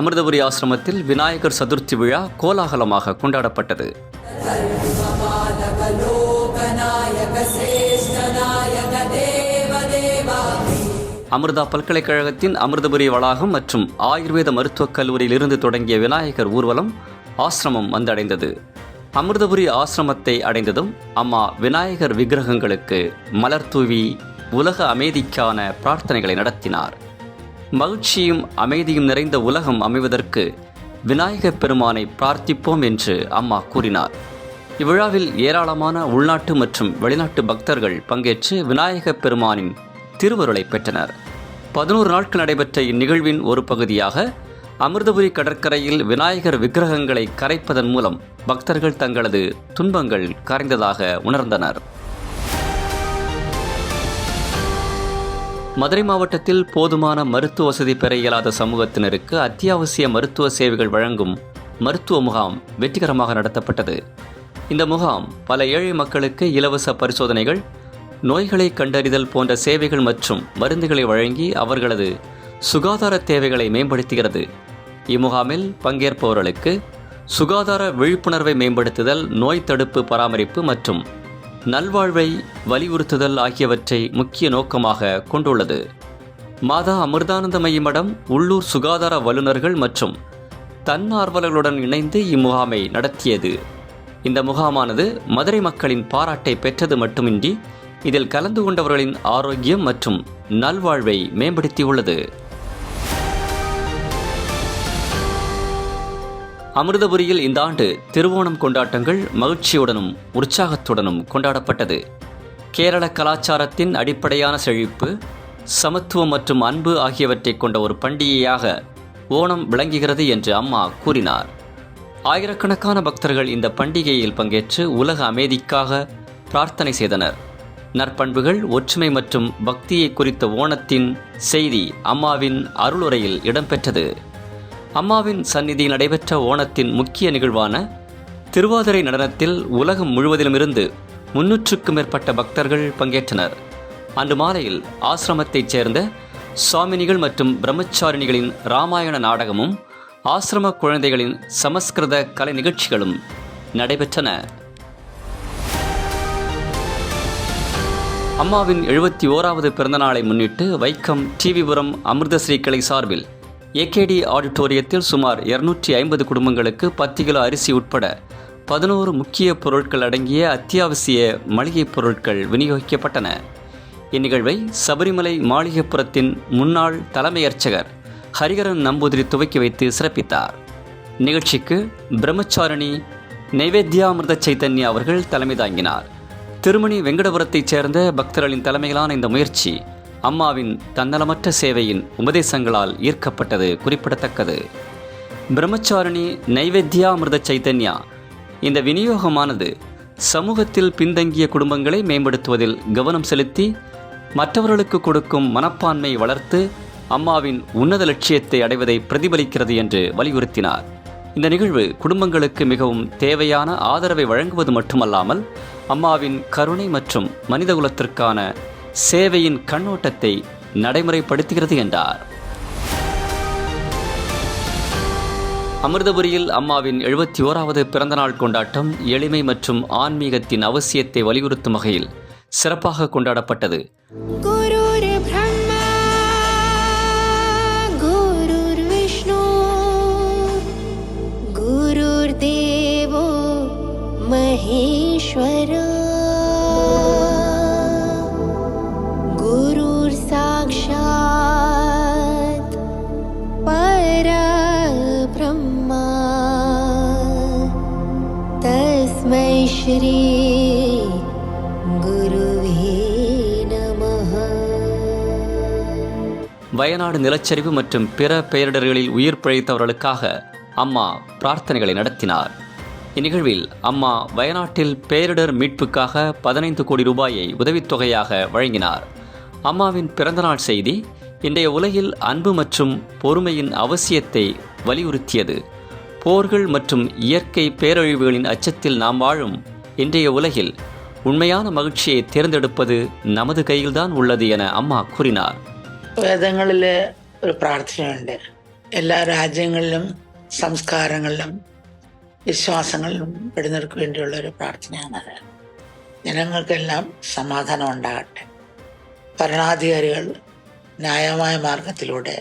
அமிர்தபுரி ஆசிரமத்தில் விநாயகர் சதுர்த்தி விழா கோலாகலமாக கொண்டாடப்பட்டது. அமிர்தா பல்கலைக்கழகத்தின் அமிர்தபுரி வளாகம் மற்றும் ஆயுர்வேத மருத்துவக் கல்லூரியில் இருந்து தொடங்கிய விநாயகர் ஊர்வலம் ஆசிரமம் வந்தடைந்தது. அமிர்தபுரி ஆசிரமத்தை அடைந்ததும் அம்மா விநாயகர் விக்கிரகங்களுக்கு மலர் தூவி உலக அமைதிக்கான பிரார்த்தனைகளை நடத்தினார். மகிழ்ச்சியும் அமைதியும் நிறைந்த உலகம் அமைவதற்கு விநாயகப் பெருமானை பிரார்த்திப்போம் என்று அம்மா கூறினார். இவ்விழாவில் ஏராளமான உள்நாட்டு மற்றும் வெளிநாட்டு பக்தர்கள் பங்கேற்று விநாயகப் பெருமானின் திருவருளை பெற்றனர். பதினோரு நாட்கள் நடைபெற்ற இந்நிகழ்வின் ஒரு பகுதியாக அமிர்தபுரி கடற்கரையில் விநாயகர் விக்கிரகங்களை கரைப்பதன் மூலம் பக்தர்கள் தங்களது துன்பங்கள் கரைந்ததாக உணர்ந்தனர். மதுரை மாவட்டத்தில் போதுமான மருத்துவ வசதி பெற இயலாத சமூகத்தினருக்கு அத்தியாவசிய மருத்துவ சேவைகள் வழங்கும் மருத்துவ முகாம் வெற்றிகரமாக நடத்தப்பட்டது. இந்த முகாம் பல ஏழை மக்களுக்கு இலவச பரிசோதனைகள் நோய்களை கண்டறிதல் போன்ற சேவைகள் மற்றும் மருந்துகளை வழங்கி அவர்களது சுகாதார தேவைகளை மேம்படுத்துகிறது. இம்முகாமில் பங்கேற்பவர்களுக்கு சுகாதார விழிப்புணர்வை மேம்படுத்துதல் நோய் தடுப்பு பராமரிப்பு மற்றும் நல்வாழ்வை வலியுறுத்துதல் ஆகியவற்றை முக்கிய நோக்கமாக கொண்டுள்ளது. மாதா அமிர்தானந்தமயி மடம் உள்ளூர் சுகாதார வல்லுநர்கள் மற்றும் தன்னார்வலர்களுடன் இணைந்து இம்முகாமை நடத்தியது. இந்த முகாமானது மதுரை மக்களின் பாராட்டை பெற்றது மட்டுமின்றி இதில் கலந்து கொண்டவர்களின் ஆரோக்கியம் மற்றும் நல்வாழ்வை மேம்படுத்தியுள்ளது. அமிர்தபுரியில் இந்த ஆண்டு திருவோணம் கொண்டாட்டங்கள் மகிழ்ச்சியுடனும் உற்சாகத்துடனும் கொண்டாடப்பட்டது. கேரள கலாச்சாரத்தின் அடிப்படையான செழிப்பு சமத்துவம் மற்றும் அன்பு ஆகியவற்றை கொண்ட ஒரு பண்டிகையாக ஓணம் விளங்குகிறது என்று அம்மா கூறினார். ஆயிரக்கணக்கான பக்தர்கள் இந்த பண்டிகையில் பங்கேற்று உலக அமைதிக்காக பிரார்த்தனை செய்தனர். நற்பண்புகள் ஒற்றுமை மற்றும் பக்தியை குறித்த ஓணத்தின் செய்தி அம்மாவின் அருளுரையில் இடம்பெற்றது. அம்மாவின் சந்நிதியில் நடைபெற்ற ஓணத்தின் முக்கிய நிகழ்வான திருவாதிரை நடனத்தில் உலகம் முழுவதிலுமிருந்து முன்னூற்றுக்கும் மேற்பட்ட பக்தர்கள் பங்கேற்றனர். அன்று மாலையில் ஆசிரமத்தைச் சேர்ந்த சுவாமினிகள் மற்றும் பிரம்மச்சாரிணிகளின் ராமாயண நாடகமும் ஆசிரம குழந்தைகளின் சமஸ்கிருத கலை நிகழ்ச்சிகளும் நடைபெற்றன. அம்மாவின் எழுபத்தி ஓராவது பிறந்தநாளை முன்னிட்டு வைக்கம் டிவிபுரம் அமிர்தஸ்ரீ கிளை சார்பில் ஏகேடி ஆடிட்டோரியத்தில் சுமார் இருநூற்றி ஐம்பது குடும்பங்களுக்கு பத்து கிலோ அரிசி உட்பட பதினோரு முக்கிய பொருட்கள் அடங்கிய அத்தியாவசிய மளிகைப் பொருட்கள் விநியோகிக்கப்பட்டன. இந்நிகழ்வை சபரிமலை மாளிகைப்புறத்தின் முன்னாள் தலைமை அர்ச்சகர் ஹரிகரன் நம்பூதிரி துவக்கி வைத்து சிறப்பித்தார். நிகழ்ச்சிக்கு பிரம்மச்சாரணி நைவேத்யாமிர்த சைத்தன்யா அவர்கள் தலைமை தாங்கினார். திருமணி வெங்கடபுரத்தைச் சேர்ந்த பக்தர்களின் தலைமையிலான இந்த முயற்சி அம்மாவின் தன்னலமற்ற சேவையின் உபதேசங்களால் ஈர்க்கப்பட்டது குறிப்பிடத்தக்கது. பிரம்மச்சாரணி நைவேத்யாமிர்த சைத்தன்யா இந்த விநியோகமானது சமூகத்தில் பின்தங்கிய குடும்பங்களை மேம்படுத்துவதில் கவனம் செலுத்தி மற்றவர்களுக்கு கொடுக்கும் மனப்பான்மை வளர்த்து அம்மாவின் உன்னத லட்சியத்தை அடைவதை பிரதிபலிக்கிறது என்று வலியுறுத்தினார். இந்த நிகழ்வு குடும்பங்களுக்கு மிகவும் தேவையான ஆதரவை வழங்குவது மட்டுமல்லாமல் அம்மாவின் கருணை மற்றும் மனிதகுலத்திற்கான சேவையின் கண்ணோட்டத்தை நடைமுறைப்படுத்துகிறது என்றார். அமிர்தபுரியில் அம்மாவின் எழுபத்தி ஓராவது பிறந்தநாள் கொண்டாட்டம் எளிமை மற்றும் ஆன்மீகத்தின் அவசியத்தை வலியுறுத்தும் வகையில் சிறப்பாக கொண்டாடப்பட்டது. परब्रह्मा तस्मै श्री गुरुवे नमः வயநாடு நிலச்சரிவு மற்றும் பிற பெயரிடர்களில் உயிர் பிழைத்தவர்களுக்காக அம்மா பிரார்த்தனைகளை நடத்தினார் இந்நிகழ்வில் அம்மா வயநாட்டில் பேரிடர் மீட்புக்காக பதினைந்து கோடி ரூபாயை உதவித்தொகையாக வழங்கினார் அம்மாவின் பிறந்தநாள் செய்தி இன்றைய உலகில் அன்பு மற்றும் பொறுமையின் அவசியத்தை வலியுறுத்தியது போர்கள் மற்றும் இயற்கை பேரழிவுகளின் அச்சத்தில் நாம் வாழும் இன்றைய உலகில் உண்மையான மகிழ்ச்சியை தேர்ந்தெடுப்பது நமது கையில்தான் உள்ளது என அம்மா கூறினார் വേദങ്ങളിൽ ഒരു പ്രാർത്ഥനയുണ്ട് എല്ലാ രാജ്യങ്ങളിലും സംസ്കാരങ്ങളിലും വിശ്വാസങ്ങളിലും പെടുന്നവർക്ക് വേണ്ടിയുള്ള ഒരു പ്രാർത്ഥനയാണത് ജനങ്ങൾക്കെല്ലാം സമാധാനം ഉണ്ടാകട്ടെ ഭരണാധികാരികൾ ന്യായമായ മാർഗത്തിലൂടെ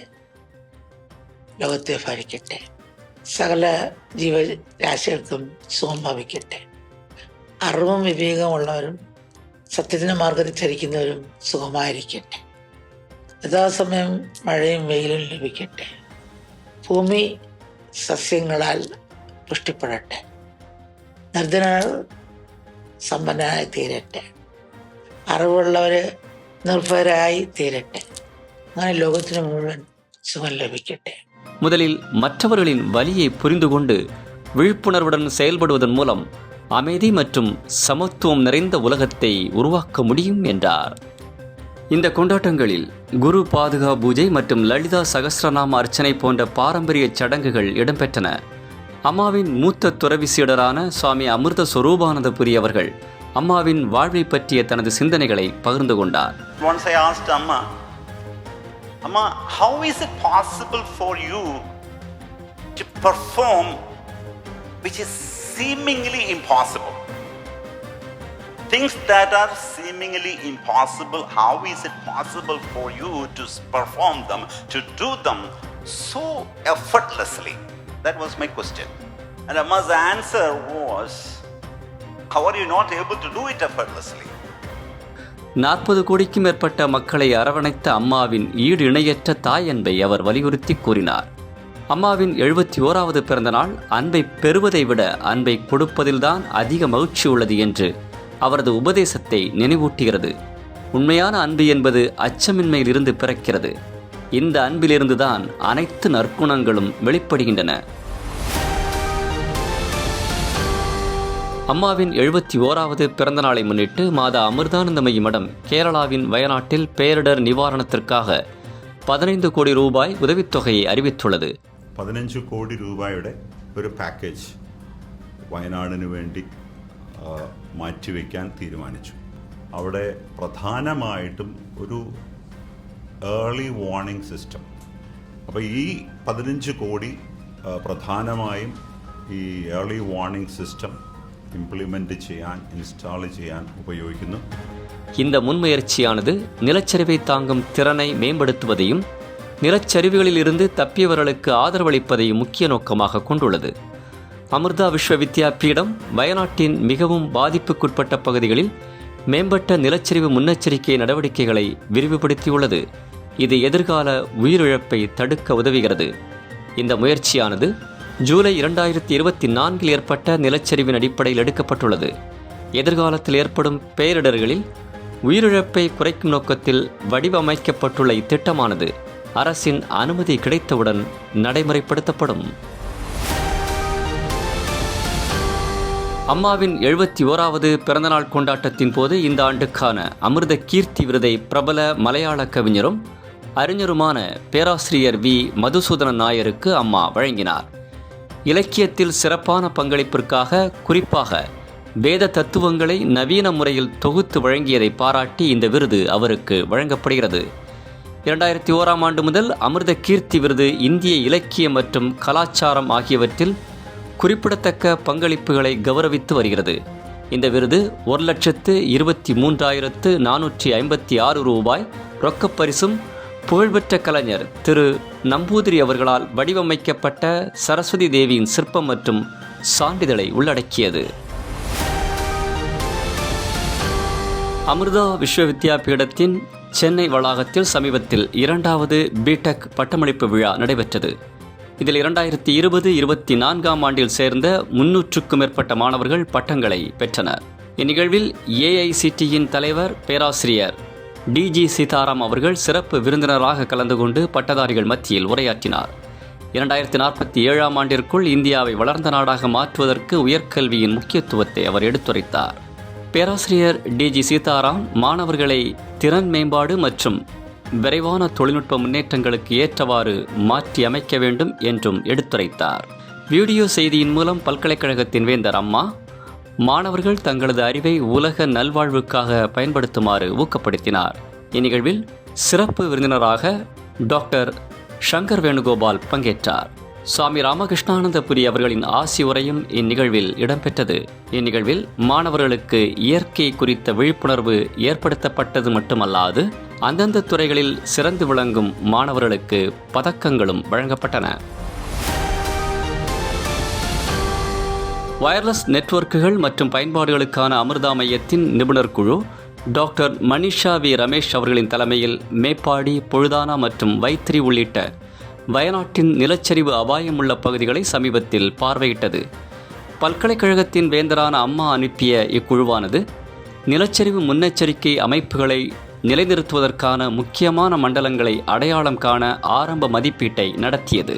ലോകത്തെ ഭരിക്കട്ടെ. സകല ജീവരാശികൾക്കും സുഖം ഭവിക്കട്ടെ. അറിവും വിവേകമുള്ളവരും സത്യത്തിന് മാർഗത്തിൽ ചരിക്കുന്നവരും സുഖമായിരിക്കട്ടെ. യഥാസമയം മഴയും വെയിലും ലഭിക്കട്ടെ. ഭൂമി സസ്യങ്ങളാൽ പുഷ്ടിപ്പെടട്ടെ. നിർധനർ സമ്പന്നരായി തീരട്ടെ. അറിവുള്ളവര് നിർഭയരായി തീരട്ടെ. അങ്ങനെ ലോകത്തിന് മുഴുവൻ സുഖം ലഭിക്കട്ടെ. முதலில் மற்றவர்களின் வலியை புரிந்து கொண்டு விழிப்புணர்வுடன் செயல்படுவதன் மூலம் அமைதி மற்றும் சமத்துவம் நிறைந்த உலகத்தை உருவாக்க முடியும் என்றார். இந்த கொண்டாட்டங்களில் குரு பாதுகா பூஜை மற்றும் லலிதா சகசிரநாம அர்ச்சனை போன்ற பாரம்பரிய சடங்குகள் இடம்பெற்றன. அம்மாவின் மூத்த துறவி சீடரான சுவாமி அமிர்த சுரூபானந்தபுரி அவர்கள் அம்மாவின் வாழ்வை பற்றிய தனது சிந்தனைகளை பகிர்ந்து கொண்டார். Ama, how is it possible for you to perform which is seemingly impossible? Things that are seemingly impossible, how is it possible for you to perform them, to do them so effortlessly? That was my question. And Ama's answer was, how are you not able to do it effortlessly? நாற்பது கோடிக்கும் மேற்பட்ட மக்களை அரவணைத்த அம்மாவின் ஈடு இணையற்ற தாய் அன்பை அவர் வலியுறுத்தி கூறினார். அம்மாவின் எழுபத்தி ஓராவது பிறந்த நாள் அன்பை பெறுவதை விட அன்பை கொடுப்பதில்தான் அதிக மகிழ்ச்சி உள்ளது என்று அவரது உபதேசத்தை நினைவூட்டுகிறது. உண்மையான அன்பு என்பது அச்சமின்மையிலிருந்து பிறக்கிறது. இந்த அன்பிலிருந்துதான் அனைத்து நற்குணங்களும் வெளிப்படுகின்றன. அம்மாவின் எழுபத்தி ஓராவது பிறந்த நாளை முன்னிட்டு மாதா அமிர்தானந்தமயி மடம் கேரளாவின் வயநாட்டில் பேரிடர் நிவாரணத்திற்காக பதினைந்து கோடி ரூபாய் உதவித்தொகையை அறிவித்துள்ளது പതിനഞ്ച് കോടി രൂപയുടെ ഒരു പാക്കേജ് വയനാടിന് വേണ്ടി ആ, മാറ്റിവെക്കാൻ തീരുമാനിച്ചു അവിടെ പ്രധാനമായിട്ടും ഒരു ഏർലി വാർണിംഗ് സിസ്റ്റം അപ്പോൾ ഈ പതിനഞ്ച് കോടി ആ, പ്രധാനമായും ഈ ഏർലി വാർണിംഗ് സിസ്റ്റം ഇംപ്ലിമെൻ്റ് ചെയ്യാൻ ഇൻസ്റ്റാൾ ചെയ്യാൻ ഉപയോഗിക്കുന്നു இந்த முன்முயற்சியானது நிலச்சரிவை தாங்கும் திறனை மேம்படுத்துவதையும் நிலச்சரிவுகளில் இருந்து தப்பியவர்களுக்கு ஆதரவளிப்பதையும் முக்கிய நோக்கமாக கொண்டுள்ளது அமிர்தா விஸ்வ வித்யாபீடம் வயநாட்டின் மிகவும் பாதிப்புக்குட்பட்ட பகுதிகளில் மேம்பட்ட நிலச்சரிவு முன்னெச்சரிக்கை நடவடிக்கைகளை விரிவுபடுத்தியுள்ளது இது எதிர்கால உயிரிழப்பை தடுக்க உதவுகிறது இந்த முயற்சியானது ஜூலை இரண்டாயிரத்தி இருபத்தி நான்கில் ஏற்பட்ட நிலச்சரிவின் அடிப்படையில் எடுக்கப்பட்டுள்ளது. எதிர்காலத்தில் ஏற்படும் பேரிடர்களில் உயிரிழப்பை குறைக்கும் நோக்கத்தில் வடிவமைக்கப்பட்டுள்ள இத்திட்டமானது அரசின் அனுமதி கிடைத்தவுடன் நடைமுறைப்படுத்தப்படும். அம்மாவின் எழுபத்தி ஓராவது பிறந்தநாள் கொண்டாட்டத்தின் போது இந்த ஆண்டுக்கான அமிர்த கீர்த்தி விருதை பிரபல மலையாள கவிஞரும் அறிஞருமான பேராசிரியர் வி. மதுசூதனன் நாயருக்கு அம்மா வழங்கினார். இலக்கியத்தில் சிறப்பான பங்களிப்பிற்காக குறிப்பாக வேத தத்துவங்களை நவீன முறையில் தொகுத்து வழங்கியதை பாராட்டி இந்த விருது அவருக்கு வழங்கப்படுகிறது. இரண்டாயிரத்தி ஓராம் ஆண்டு முதல் அமிர்த கீர்த்தி விருது இந்திய இலக்கியம் மற்றும் கலாச்சாரம் ஆகியவற்றில் குறிப்பிடத்தக்க பங்களிப்புகளை கௌரவித்து வருகிறது. இந்த விருது ஒரு லட்சத்து இருபத்தி மூன்றாயிரத்து நானூற்றி ஐம்பத்தி ஆறு ரூபாய் ரொக்கப் பரிசும் புகழ்பெற்ற கலைஞர் திரு நம்பூதிரி அவர்களால் வடிவமைக்கப்பட்ட சரஸ்வதி தேவியின் சிற்பம் மற்றும் சான்றிதழை உள்ளடக்கியது. அமிர்தா விஸ்வ வித்யாபீடத்தின் சென்னை வளாகத்தில் சமீபத்தில் இரண்டாவது பிடெக் பட்டமளிப்பு விழா நடைபெற்றது. இதில் இரண்டாயிரத்தி இருபது இருபத்தி நான்காம் ஆண்டில் சேர்ந்த முன்னூற்றுக்கும் மேற்பட்ட மாணவர்கள் பட்டங்களை பெற்றனர். இந்நிகழ்வில் ஏஐசிடியின் தலைவர் பேராசிரியர் டிஜி சீதாராம் அவர்கள் சிறப்பு விருந்தினராக கலந்து கொண்டு பட்டதாரிகள் மத்தியில் உரையாற்றினார். இரண்டாயிரத்தி நாற்பத்தி ஏழாம் ஆண்டிற்குள் இந்தியாவை வளர்ந்த நாடாக மாற்றுவதற்கு உயர்கல்வியின் முக்கியத்துவத்தை அவர் எடுத்துரைத்தார். பேராசிரியர் டிஜி சீதாராம் மாணவர்களை திறன் மேம்பாடு மற்றும் விரைவான தொழில்நுட்ப முன்னேற்றங்களுக்கு ஏற்றவாறு மாற்றி அமைக்க வேண்டும் என்றும் எடுத்துரைத்தார். வீடியோ செய்தியின் மூலம் பல்கலைக்கழகத்தின் வேந்தர் அம்மா மாணவர்கள் தங்களது அறிவை உலக நல்வாழ்வுக்காக பயன்படுத்துமாறு ஊக்கப்படுத்தினார். இந்நிகழ்வில் சிறப்பு விருந்தினராக டாக்டர் சங்கர் வேணுகோபால் பங்கேற்றார். சுவாமி ராமகிருஷ்ணானந்தபுரி அவர்களின் ஆசி உரையும் இந்நிகழ்வில் இடம்பெற்றது. இந்நிகழ்வில் மாணவர்களுக்கு இயற்கை குறித்த விழிப்புணர்வு ஏற்படுத்தப்பட்டது மட்டுமல்லாது அந்தந்த துறைகளில் சிறந்து விளங்கும் மாணவர்களுக்கு பதக்கங்களும் வழங்கப்பட்டன. வயர்லெஸ் நெட்வொர்க்குகள் மற்றும் பயன்பாடுகளுக்கான அமிர்தா மையத்தின் நிபுணர் குழு டாக்டர் மனிஷா வி. ரமேஷ் அவர்களின் தலைமையில் மேப்பாடி பொழுதானா மற்றும் வைத்திரி உள்ளிட்ட வயநாட்டின் நிலச்சரிவு அபாயமுள்ள பகுதிகளை சமீபத்தில் பார்வையிட்டது. பல்கலைக்கழகத்தின் வேந்தரான அம்மா அனுப்பிய இக்குழுவானது நிலச்சரிவு முன்னெச்சரிக்கை அமைப்புகளை நிலைநிறுத்துவதற்கான முக்கியமான மண்டலங்களை அடையாளம் காண ஆரம்ப மதிப்பீட்டை நடத்தியது.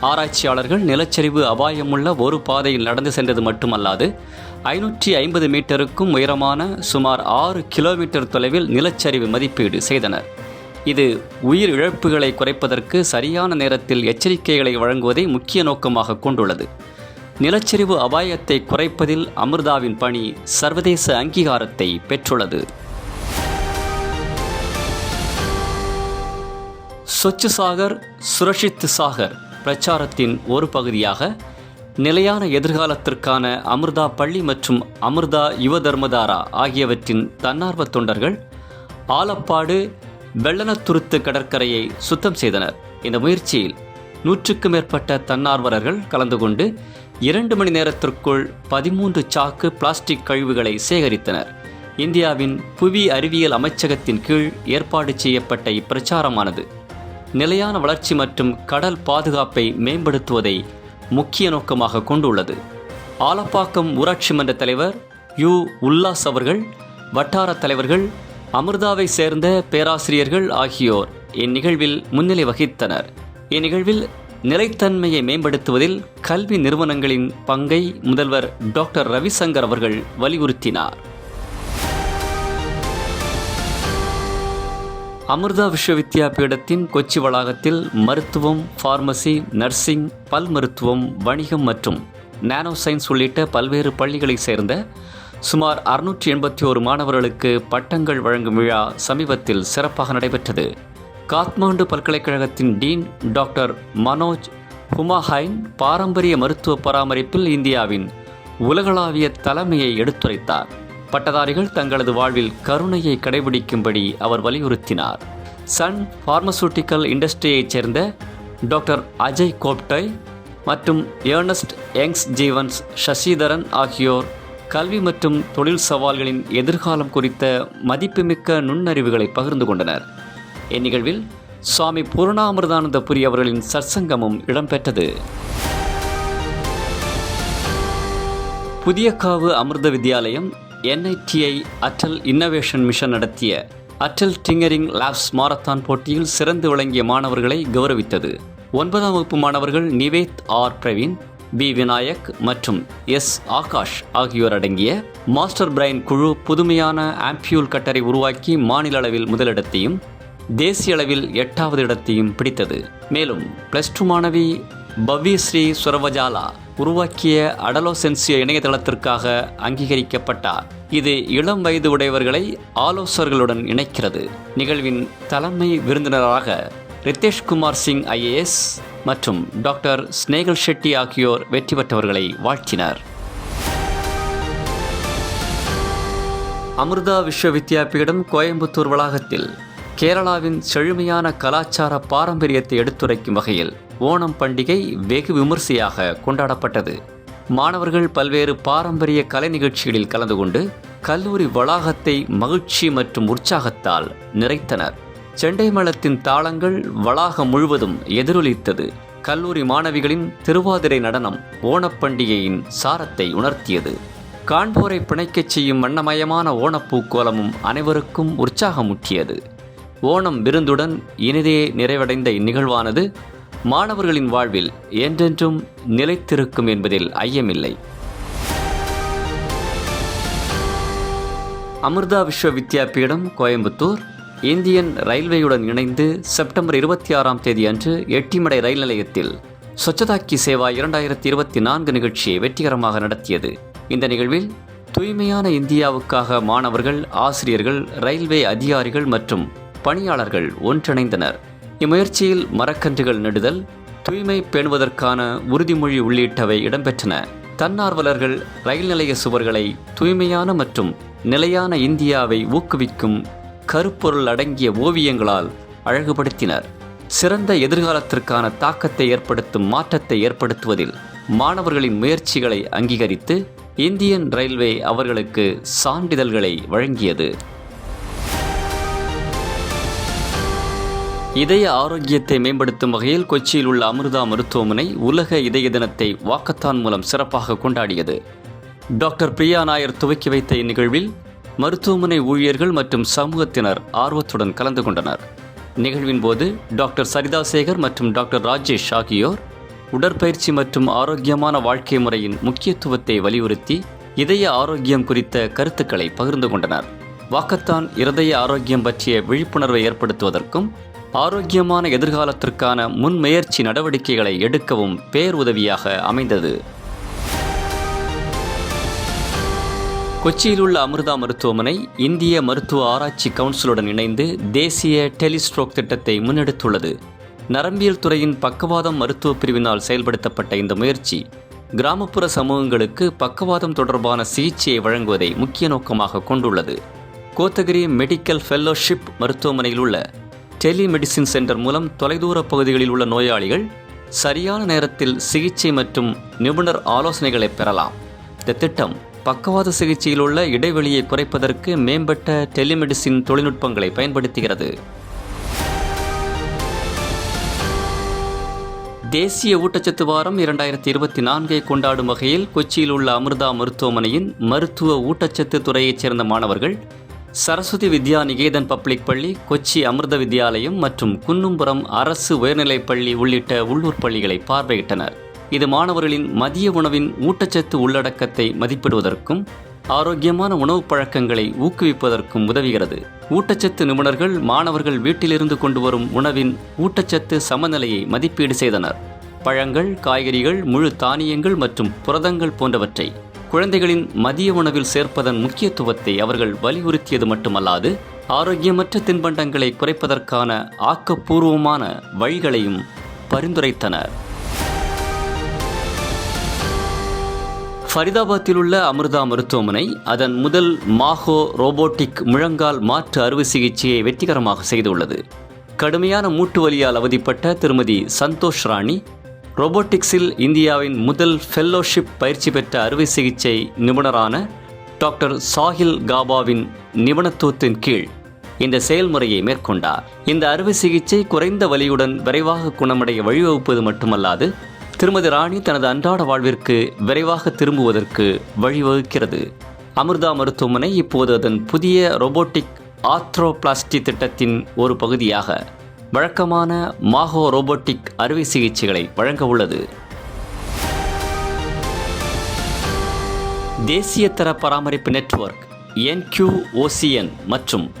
ஆராய்ச்சியாளர்கள் நிலச்சரிவு அபாயமுள்ள ஒரு பாதையில் நடந்து சென்றது மட்டுமல்லாது ஐநூற்றி ஐம்பது மீட்டருக்கும் உயரமான சுமார் ஆறு கிலோமீட்டர் தொலைவில் நிலச்சரிவு மதிப்பீடு செய்தனர். இது உயிர் இழப்புகளை குறைப்பதற்கு சரியான நேரத்தில் எச்சரிக்கைகளை வழங்குவதை முக்கிய நோக்கமாக கொண்டுள்ளது. நிலச்சரிவு அபாயத்தை குறைப்பதில் அமிர்தாவின் பணி சர்வதேச அங்கீகாரத்தை பெற்றுள்ளது. சொச்சு சாகர் சுரஷித் சாகர் பிரச்சாரத்தின் ஒரு பகுதியாக நிலையான எதிர்காலத்திற்கான அமிர்தா பள்ளி மற்றும் அமிர்தா யுவ தர்மதாரா ஆகியவற்றின் தன்னார்வ தொண்டர்கள் ஆலப்பாடு வெள்ளனத்துருத்து கடற்கரையை சுத்தம் செய்தனர். இந்த முயற்சியில் நூற்றுக்கும் மேற்பட்ட தன்னார்வலர்கள் கலந்து கொண்டு இரண்டு மணி நேரத்திற்குள் பதிமூன்று சாக்கு பிளாஸ்டிக் கழிவுகளை சேகரித்தனர். இந்தியாவின் புவி அறிவியல் அமைச்சகத்தின் கீழ் ஏற்பாடு செய்யப்பட்ட இப்பிரச்சாரமானது. நிலையான வளர்ச்சி மற்றும் கடல் பாதுகாப்பை மேம்படுத்துவதை முக்கிய நோக்கமாக கொண்டுள்ளது. ஆலப்பாக்கம் ஊராட்சி மன்ற தலைவர் யு. உல்லாஸ் அவர்கள் வட்டார தலைவர்கள் அமிர்தாவை சேர்ந்த பேராசிரியர்கள் ஆகியோர் இந்நிகழ்வில் முன்னிலை வகித்தனர். இந்நிகழ்வில் நிலைத்தன்மையை மேம்படுத்துவதில் கல்வி நிறுவனங்களின் பங்கை முதல்வர் டாக்டர் ரவிசங்கர் அவர்கள் வலியுறுத்தினார். அமிர்தா விஸ்வவித்யா பீடத்தின் கொச்சி வளாகத்தில் மருத்துவம் ஃபார்மசி நர்சிங் பல் மருத்துவம் வணிகம் மற்றும் நானோ சயின்ஸ் உள்ளிட்ட பல்வேறு பள்ளிகளைச் சேர்ந்த சுமார் அறுநூற்றி எண்பத்தி ஓரு மாணவர்களுக்கு பட்டங்கள் வழங்கும் விழா சமீபத்தில் சிறப்பாக நடைபெற்றது. காத்மாண்டு பல்கலைக்கழகத்தின் டீன் டாக்டர் மனோஜ் ஹுமாஹைன் பாரம்பரிய மருத்துவ பராமரிப்பில் இந்தியாவின் உலகளாவிய தலைமையை எடுத்துரைத்தார். பட்டதாரிகள் தங்களது வாழ்வில் கருணையை கடைபிடிக்கும்படி அவர் வலியுறுத்தினார். சன் பார்மசூட்டிக்கல் இண்டஸ்ட்ரியைச் சேர்ந்த டாக்டர் அஜய் கோப்டை மற்றும் ஏர்னஸ்ட் யங்ஸ் ஜீவன்ஸ் சசிதரன் ஆகியோர் கல்வி மற்றும் தொழில் சவால்களின் எதிர்காலம் குறித்த மதிப்புமிக்க நுண்ணறிவுகளை பகிர்ந்து கொண்டனர். இந்நிகழ்வில் சுவாமி பூர்ணாமிர்தானந்தபுரி அவர்களின் சற்சங்கமும் இடம்பெற்றது. Puthiyakavu Amrita Vidyalayam NITI Atal innovation mission நடத்திய அட்டல் டிங்கரிங் லேப்ஸ் மாரத்தான் போட்டியில் சிறந்து விளங்கிய மாணவர்களை கௌரவித்தது. ஒன்பதாம் வகுப்பு மாணவர்கள் நிவேத் ஆர். பிரவீன் பி. விநாயக் மற்றும் எஸ். ஆகாஷ் ஆகியோர் அடங்கிய மாஸ்டர் பிரைன் குழு புதுமையான ஆம்பியூல் கட்டரை உருவாக்கி மாநில அளவில் முதலிடத்தையும் தேசிய அளவில் எட்டாவது இடத்தையும் பிடித்தது. மேலும் பிளஸ் டூ மாணவி பவ்யஸ்ரீ சுரவஜாலா உருவாக்கிய அடலோசென்சிய இணையதளத்திற்காக அங்கீகரிக்கப்பட்டார். இது இளம் வயது உடையவர்களை ஆலோசகர்களுடன் இணைக்கிறது. நிகழ்வின் தலைமை விருந்தினராக ரித்தேஷ்குமார் சிங் ஐஏஎஸ் மற்றும் டாக்டர் ஸ்னேகல் ஷெட்டி ஆகியோர் வெற்றி பெற்றவர்களை வாழ்த்தினர். அமிர்தா விஸ்வவித்யாபீடம் கோயம்புத்தூர் வளாகத்தில் கேரளாவின் செழுமையான கலாச்சார பாரம்பரியத்தை எடுத்துரைக்கும் வகையில் ஓணம் பண்டிகை வெகு விமர்சையாக கொண்டாடப்பட்டது. மாணவர்கள் பல்வேறு பாரம்பரிய கலை நிகழ்ச்சிகளில் கலந்து கொண்டு கல்லூரி வளாகத்தை மகிழ்ச்சி மற்றும் உற்சாகத்தால் நிறைத்தனர். செண்டை மலத்தின் தாளங்கள் வளாகம் முழுவதும் எதிரொலித்தது. கல்லூரி மாணவிகளின் திருவாதிரை நடனம் ஓணப்பண்டிகையின் சாரத்தை உணர்த்தியது. காண்போரை பிணைக்கச் செய்யும் வண்ணமயமான ஓணப்பூக்கோலமும் அனைவருக்கும் உற்சாகமூட்டியது. ஓணம் விருந்துடன் இனிதே நிறைவடைந்த இந்நிகழ்வானது மாணவர்களின் வாழ்வில் என்றென்றும் நிலைத்திருக்கும் என்பதில் ஐயமில்லை. அமிர்தா விஸ்வ வித்யாபீடம் கோயம்புத்தூர். இந்தியன் ரயில்வேயுடன் இணைந்து செப்டம்பர் இருபத்தி ஆறாம் தேதி அன்று எட்டிமடை ரயில் நிலையத்தில் சொச்சதாக்கி சேவா இரண்டாயிரத்தி இருபத்தி நான்கு நிகழ்ச்சியை வெற்றிகரமாக நடத்தியது. இந்த நிகழ்வில் தூய்மையான இந்தியாவுக்காக மாணவர்கள் ஆசிரியர்கள் ரயில்வே அதிகாரிகள் மற்றும் பணியாளர்கள் ஒன்றிணைந்தனர். இம்முயற்சியில் மரக்கன்றுகள் நடுதல் தூய்மை பேணுவதற்கான உறுதிமொழி உள்ளிட்டவை இடம்பெற்றன. தன்னார்வலர்கள் ரயில் நிலைய சுவர்களை தூய்மையான மற்றும் நிலையான இந்தியாவை ஊக்குவிக்கும் கருப்பொருள் அடங்கிய ஓவியங்களால் அழகுபடுத்தினர். சிறந்த எதிர்காலத்திற்கான தாக்கத்தை ஏற்படுத்தும் மாற்றத்தை ஏற்படுத்துவதில் மாணவர்களின் முயற்சிகளை அங்கீகரித்து இந்தியன் ரயில்வே அவர்களுக்கு சான்றிதழ்களை வழங்கியது. இதய ஆரோக்கியத்தை மேம்படுத்தும் வகையில் கொச்சியில் உள்ள அமிர்தா மருத்துவமனை உலக இதய தினத்தை வாக்கத்தான் மூலம் சிறப்பாக கொண்டாடியது. டாக்டர் பிரியா நாயர் துவக்கி வைத்த இந்நிகழ்வில் மருத்துவமனை ஊழியர்கள் மற்றும் சமூகத்தினர் ஆர்வத்துடன் கலந்து கொண்டனர். நிகழ்வின் போது டாக்டர் சரிதா சேகர் மற்றும் டாக்டர் ராஜேஷ் ஆகியோர் உடற்பயிற்சி மற்றும் ஆரோக்கியமான வாழ்க்கை முறையின் முக்கியத்துவத்தை வலியுறுத்தி இதய ஆரோக்கியம் குறித்த கருத்துக்களை பகிர்ந்து கொண்டனர். வாக்கத்தான் இருதய ஆரோக்கியம் பற்றிய விழிப்புணர்வை ஏற்படுத்துவதற்கும் ஆரோக்கியமான எதிர்காலத்திற்கான முன்முயற்சி நடவடிக்கைகளை எடுக்கவும் பேருதவியாக அமைந்தது. கொச்சியில் உள்ள அமிர்தா மருத்துவமனை இந்திய மருத்துவ ஆராய்ச்சி கவுன்சிலுடன் இணைந்து தேசிய டெலிஸ்ட்ரோக் திட்டத்தை முன்னெடுத்துள்ளது. நரம்பியல் துறையின் பக்கவாதம் மருத்துவ பிரிவினால் செயல்படுத்தப்பட்ட இந்த முயற்சி கிராமப்புற சமூகங்களுக்கு பக்கவாதம் தொடர்பான சிகிச்சையை வழங்குவதை முக்கிய நோக்கமாக கொண்டுள்ளது. கோத்தகிரி மெடிக்கல் ஃபெல்லோஷிப் மருத்துவமனையில் உள்ள டெலிமெடிசின் சென்டர் மூலம் தொலைதூர பகுதிகளில் உள்ள நோயாளிகள் சரியான நேரத்தில் சிகிச்சை மற்றும் நிபுணர் ஆலோசனைகளை பெறலாம். இந்த திட்டம் பக்கவாத சிகிச்சையில் உள்ள இடைவெளியை குறைப்பதற்கு மேம்பட்ட டெலிமெடிசின் தொழில்நுட்பங்களை பயன்படுத்துகிறது. தேசிய ஊட்டச்சத்து வாரம் இரண்டாயிரத்தி இருபத்தி நான்கை கொண்டாடும் வகையில் கொச்சியில் உள்ள அமிர்தா மருத்துவமனையின் மருத்துவ ஊட்டச்சத்து துறையைச் சேர்ந்த மாணவர்கள் சரஸ்வதி வித்யா நிகேதன் பப்ளிக் பள்ளி கொச்சி அமிர்த வித்யாலயம் மற்றும் குன்னும்புரம் அரசு உயர்நிலைப் பள்ளி உள்ளிட்ட உள்ளூர் பள்ளிகளை பார்வையிட்டனர். இது மாணவர்களின் மதிய உணவின் ஊட்டச்சத்து உள்ளடக்கத்தை மதிப்பிடுவதற்கும் ஆரோக்கியமான உணவுப் பழக்கங்களை ஊக்குவிப்பதற்கும் உதவுகிறது. ஊட்டச்சத்து நிபுணர்கள் மாணவர்கள் வீட்டிலிருந்து கொண்டு வரும் உணவின் ஊட்டச்சத்து சமநிலையை மதிப்பீடு செய்தனர். பழங்கள் காய்கறிகள் முழு தானியங்கள் மற்றும் புரதங்கள் போன்றவற்றை குழந்தைகளின் மதிய உணவில் சேர்ப்பதன் முக்கியத்துவத்தை அவர்கள் வலியுறுத்தியது மட்டுமல்லாது ஆரோக்கியமற்ற தின்பண்டங்களை குறைப்பதற்கான ஆக்கப்பூர்வமான வழிகளையும் பரிந்துரைத்தனர். ஃபரிதாபாத்தில் உள்ள அமிர்தா மருத்துவமனை அதன் முதல் மாஹோ ரோபோட்டிக் முழங்கால் மாற்று அறுவை சிகிச்சையை வெற்றிகரமாக செய்துள்ளது. கடுமையான மூட்டு வலியால் அவதிப்பட்ட திருமதி சந்தோஷ் ராணி ரோபோட்டிக்ஸில் இந்தியாவின் முதல் ஃபெல்லோஷிப் பயிற்சி பெற்ற அறுவை சிகிச்சை நிபுணரான டாக்டர் சாஹில் காபாவின் நிபுணத்துவத்தின் கீழ் இந்த செயல்முறையை மேற்கொண்டார். இந்த அறுவை சிகிச்சை குறைந்த வலியுடன் விரைவாக குணமடைய வழிவகுப்பது மட்டுமல்லாது திருமதி ராணி தனது அன்றாட வாழ்விற்கு விரைவாக திரும்புவதற்கு வழிவகுக்கிறது. அமிர்தா மருத்துவமனை இப்போது அதன் புதிய ரோபோட்டிக் ஆத்ரோபிளாஸ்டி திட்டத்தின் ஒரு பகுதியாக வழக்கமான மாகோ ரோபோட்டிக் அறுவை சிகிச்சைகளை வழங்க உள்ளது. தேசிய தர பராமரிப்பு நெட்வொர்க் என்கியூஓசிஎன் மற்றும்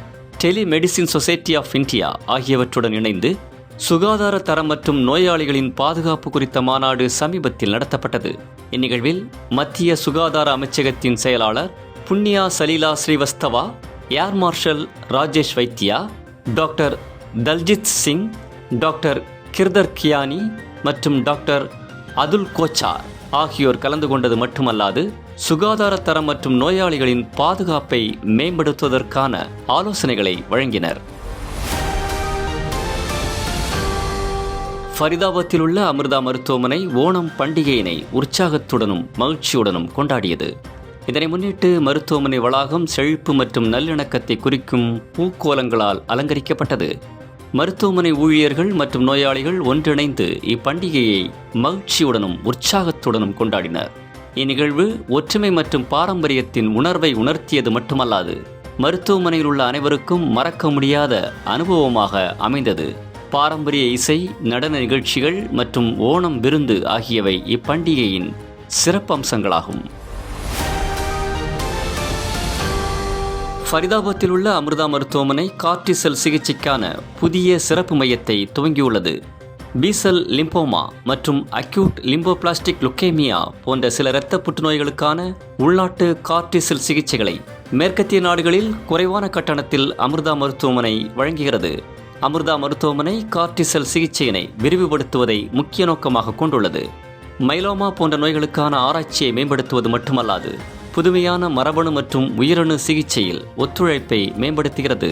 டெலிமெடிசின் சொசைட்டி ஆஃப் இந்தியா ஆகியவற்றுடன் இணைந்து சுகாதார தரம் மற்றும் நோயாளிகளின் பாதுகாப்பு குறித்த மாநாடு சமீபத்தில் நடத்தப்பட்டது. இந்நிகழ்வில் மத்திய சுகாதார அமைச்சகத்தின் செயலாளர் Punya Salila Srivastava air marshal Rajesh Vaidya doctor Daljit Singh doctor Girdhar Gyani மற்றும் டாக்டர் அதுல் கோச்சார் ஆகியோர் கலந்து கொண்டது மட்டுமல்லாது சுகாதார தரம் மற்றும் நோயாளிகளின் பாதுகாப்பை மேம்படுத்துவதற்கான ஆலோசனைகளை வழங்கினர். ஃபரிதாபாத்தில் உள்ள அமிர்தா மருத்துவமனை ஓணம் பண்டிகையினை உற்சாகத்துடனும் மகிழ்ச்சியுடனும் கொண்டாடியது. இதனை முன்னிட்டு மருத்துவமனை வளாகம் செழிப்பு மற்றும் நல்லிணக்கத்தை குறிக்கும் பூக்கோலங்களால் அலங்கரிக்கப்பட்டது. மருத்துவமனை ஊழியர்கள் மற்றும் நோயாளிகள் ஒன்றிணைந்து இப்பண்டிகையை மகிழ்ச்சியுடனும் உற்சாகத்துடனும் கொண்டாடினர். இந்நிகழ்வு ஒற்றுமை மற்றும் பாரம்பரியத்தின் உணர்வை உணர்த்தியது மட்டுமல்லாது மருத்துவமனையில் உள்ள அனைவருக்கும் மறக்க முடியாத அனுபவமாக அமைந்தது. பாரம்பரிய இசை நடன நிகழ்ச்சிகள் மற்றும் ஓணம் விருந்து ஆகியவை இப்பண்டிகையின் சிறப்பம்சங்களாகும். ஃபரிதாபாத்தில் உள்ள அமிர்தா மருத்துவமனை கார்டிசெல் சிகிச்சைக்கான புதிய சிறப்பு மையத்தை துவங்கியுள்ளது. பீசல் லிம்போமா மற்றும் அக்யூட் லிம்போபிளாஸ்டிக் லுக்கேமியா போன்ற சில இரத்த புற்றுநோய்களுக்கான உள்நாட்டு கார்டிசெல் சிகிச்சைகளை மேற்கத்திய நாடுகளில் குறைவான கட்டணத்தில் அமிர்தா மருத்துவமனை வழங்குகிறது. அமிர்தா மருத்துவமனை கார்டிசெல் சிகிச்சையினை விரிவுபடுத்துவதை முக்கிய நோக்கமாக கொண்டுள்ளது. மைலோமா போன்ற நோய்களுக்கான ஆராய்ச்சியை மேம்படுத்துவது மட்டுமல்லாது புதுமையான மரபணு மற்றும் உயிரணு சிகிச்சையில் ஒத்துழைப்பை மேம்படுத்துகிறது.